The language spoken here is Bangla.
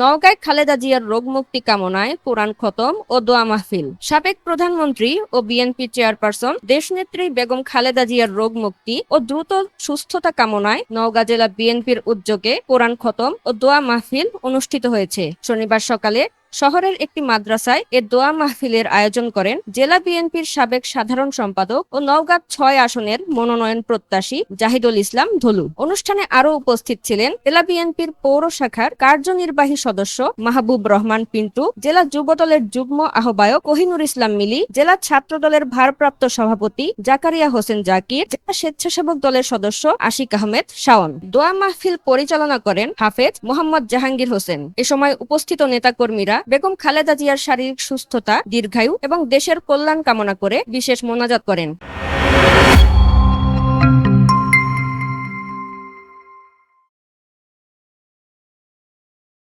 নওগাঁয় খালেদা জিয়ার রোগ মুক্তি কামনায় কোরআন খতম ও দোয়া মাহফিল। সাবেক প্রধানমন্ত্রী ও বিএনপি চেয়ারপারসন দেশনেত্রী বেগম খালেদা জিয়ার রোগ মুক্তি ও দ্রুত সুস্থতা কামনায় নওগাঁ জেলা বিএনপির উদ্যোগে কোরআন খতম ও দোয়া মাহফিল অনুষ্ঠিত হয়েছে। শনিবার সকালে শহরের একটি মাদ্রাসায় এ দোয়া মাহফিলের আয়োজন করেন জেলা বিএনপির সাবেক সাধারণ সম্পাদক ও নওগাঁ ছয় আসনের মনোনয়ন প্রত্যাশী জাহিদুল ইসলাম ধলু। অনুষ্ঠানে আরও উপস্থিত ছিলেন জেলা বিএনপির পৌর শাখার কার্যনির্বাহী সদস্য মাহবুব রহমান পিন্টু, জেলা যুবদলের যুগ্ম আহ্বায়ক কোহিনুর ইসলাম মিলি, জেলা ছাত্র দলের ভারপ্রাপ্ত সভাপতি জাকারিয়া হোসেন জাকির, জেলা স্বেচ্ছাসেবক দলের সদস্য আশিক আহমেদ শাওন। দোয়া মাহফিল পরিচালনা করেন হাফেজ মোহাম্মদ জাহাঙ্গীর হোসেন। এ সময় উপস্থিত নেতাকর্মীরা বেগম খালেদা জিয়ার শারীরিক সুস্থতা দীর্ঘায়ু এবং দেশের কল্যাণ কামনা করে বিশেষ মোনাজাত করেন।